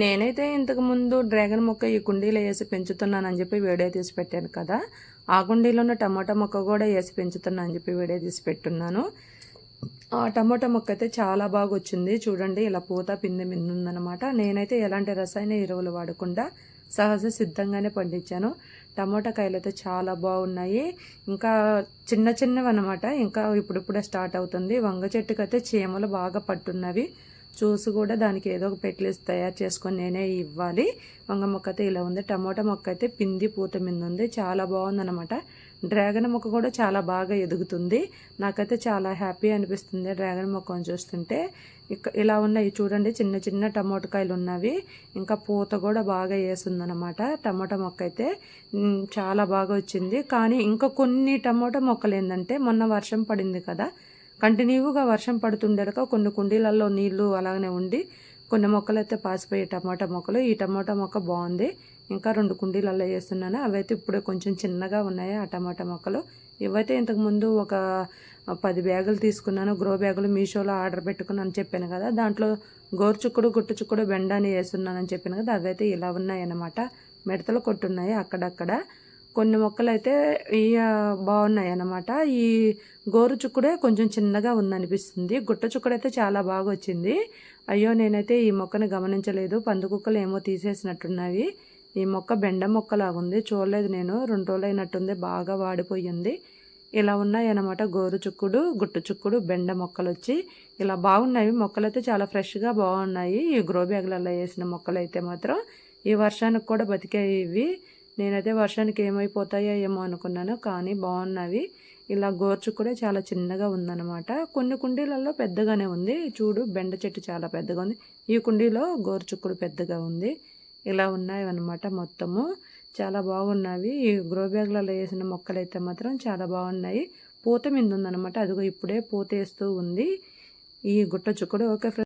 నేనైతే ఇంతకు ముందు డ్రాగన్ మొక్క ఈ కుండీలో వేసి పెంచుతున్నానని చెప్పి వీడియో తీసి పెట్టాను కదా. ఆ కుండీలో ఉన్న టమాటా మొక్క కూడా వేసి పెంచుతున్నానని చెప్పి వీడియో తీసి పెట్టున్నాను. ఆ టమాటా మొక్క అయితే చాలా బాగా వచ్చింది. చూడండి ఇలా పూత పిందె మింద నేనైతే ఎలాంటి రసాయన ఎరువులు వాడకుండా సహజ సిద్ధంగానే పండించాను. టమాటా కాయలు అయితే చాలా బాగున్నాయి. ఇంకా చిన్న చిన్నవి అనమాట ఇంకా ఇప్పుడిప్పుడే స్టార్ట్ అవుతుంది. వంగ చెట్టుకైతే చీమలు బాగా పట్టున్నవి. చూసి కూడా దానికి ఏదో ఒక పెట్లేసి తయారు చేసుకొని నేనే ఇవ్వాలి. వంగ మొక్క అయితే ఇలా ఉంది. టమాటా మొక్క అయితే పిండి పూత మీద ఉంది. చాలా బాగుందన్నమాట. డ్రాగన్ మొక్క కూడా చాలా బాగా ఎదుగుతుంది. నాకైతే చాలా హ్యాపీ అనిపిస్తుంది డ్రాగన్ మొక్కను చూస్తుంటే. ఇక ఇలా ఉన్నాయి చూడండి చిన్న చిన్న టమాటకాయలు ఉన్నవి. ఇంకా పూత కూడా బాగా వేసిందనమాట టమాటా మొక్క అయితే చాలా బాగా వచ్చింది. కానీ ఇంకా కొన్ని టమోటా మొక్కలు ఏంటంటే మొన్న వర్షం పడింది కదా కంటిన్యూగా వర్షం పడుతుండక కొన్ని కుండీలలో నీళ్ళు అలాగనే ఉండి కొన్ని మొక్కలు అయితే పాసిపోయి టమాటా మొక్కలు. ఈ టమాటా మొక్క బాగుంది. ఇంకా రెండు కుండీలలో వేస్తున్నాను. అవైతే ఇప్పుడే కొంచెం చిన్నగా ఉన్నాయి ఆ టమాటా మొక్కలు. ఇవైతే ఇంతకుముందు ఒక పది బ్యాగులు తీసుకున్నాను. గ్రో బ్యాగులు మీషోలో ఆర్డర్ పెట్టుకున్నాను చెప్పాను కదా. దాంట్లో గోరుచుక్కుడు గుట్టుచుక్కుడు బెండ అని వేస్తున్నానని చెప్పాను కదా. అవైతే ఇలా ఉన్నాయన్నమాట. మిడతలు కొట్టున్నాయి అక్కడక్కడ. కొన్ని మొక్కలు అయితే ఈ బాగున్నాయి అన్నమాట ఈ గోరు చుక్కుడే కొంచెం చిన్నగా ఉందనిపిస్తుంది. గుట్ట చుక్కుడైతే చాలా బాగా వచ్చింది అయ్యో నేనైతే ఈ మొక్కను గమనించలేదు. పందుకుక్కలు ఏమో తీసేసినట్టున్నవి ఈ మొక్క బెండ మొక్కలాగుంది. చూడలేదు నేను. రెండు రోజులు అయినట్టుంది బాగా వాడిపోయింది. ఇలా ఉన్నాయి అన్నమాట గోరు చుక్కుడు గుట్టు చుక్కుడు బెండ మొక్కలు వచ్చి ఇలా బాగున్నాయి. మొక్కలు అయితే చాలా ఫ్రెష్గా బాగున్నాయి. ఈ గ్రో బ్యాగ్లలో వేసిన మొక్కలు అయితే మాత్రం ఈ వర్షానికి కూడా బతికాయి ఇవి నేనైతే వర్షానికి ఏమైపోతాయో ఏమో అనుకున్నాను కానీ బాగున్నవి ఇలా గోర్చు కూడా చాలా చిన్నగా ఉందన్నమాట. కొన్ని కుండీలలో పెద్దగానే ఉంది. చూడు బెండ చెట్టు చాలా పెద్దగా ఉంది. ఈ కుండీలో గోరుచుక్కుడు పెద్దగా ఉంది. ఇలా ఉన్నాయి అన్నమాట మొత్తము. చాలా బాగున్నవి ఈ గ్రో బ్యాగ్లలో వేసిన మొక్కలు అయితే మాత్రం చాలా బాగున్నాయి. పూత మీద ఉందన్నమాట. అదిగో ఇప్పుడే పూత వేస్తూ ఉంది. ఈ గుట్ట చుక్కడు ఓకే